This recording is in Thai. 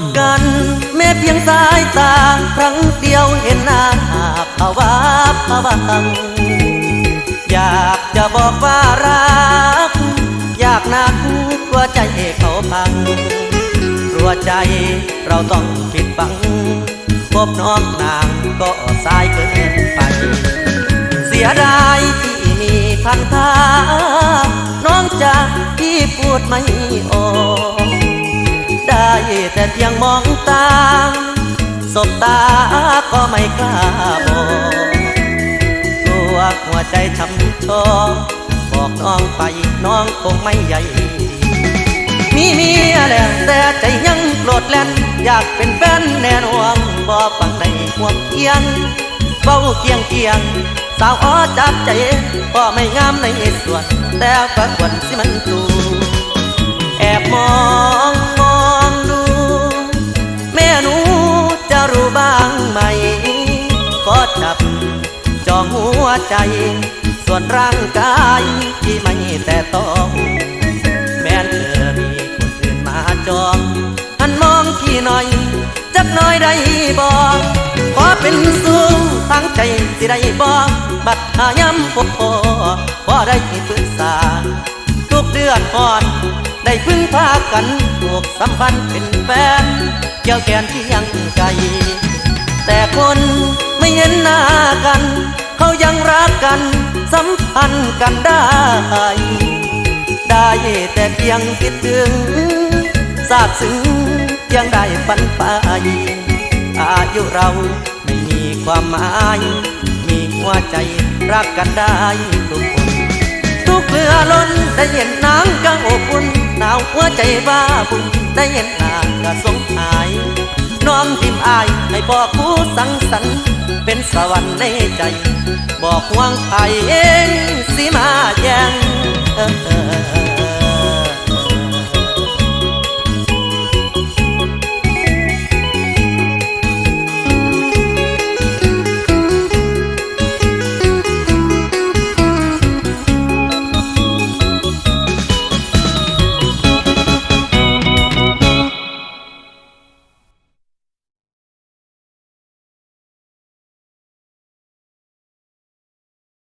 บกัน แม้เพียงสายตาครั้งเดียวเห็นหน้าภาวะภาวัง อยากจะบอกว่ารัก อยากนักกลัวใจเขาพังกลัวใจเราต้องผิดบังพบน้องนางก็สายเกินไป เสียดายที่มีพันธาน้องจะที่พูดไม่ออก ได้แต่เพียงมองตา สบตาก็ไม่กล้าบอกกลัวหัวใจช้ำชอบอกน้องไปน้องคงไม่ใหญ่มีเมียแล้วแต่ใจยังโกรธแล่นอยากเป็นแฟนแน่นวงบ่ฟังในห่วงเคียงเบ้าเคียงเคียงสาวอ้อจับใจพ่อไม่งามในส่วนแต่ฝักวนสิมันดู หนูจะรู้บ้างไหม ก็จับจองหัวใจ ส่วนร่างกายที่ไม่แต่ต้อง แม้เธอมีคนอื่นมาจองหันมองพี่หน่อย จักน่อยได้บอกขอเป็นสู้ทั้งใจสิได้บอกบัดหายำพบพอพอได้ปรึกษาทุกเดือนก่อน ได้พึ่งพากันถูกสัมพันธ์เป็นแฟน กี่ยวแขนที่ยังไกลแต่คนไม่เห็นหน้ากัน เขายังรักกันสัมพันธ์กันได้ ได้แต่เพียงคิดถึงทราบซึ้งยังได้ปันไปอายุเราไม่มีความหมาย มีหัวใจรักกันได้ทุกคน ทุกเรือล้นได้เห็นนางกังอบอุ่นหนาวหัวใจบ้าบุญได้เห็นนาง ก็สงอาย น้องทิมอายให้บอกผู้สังสรรค์เป็นสวรรค์ในใจ บอกห่วงไอเองสิมาแย่งเออ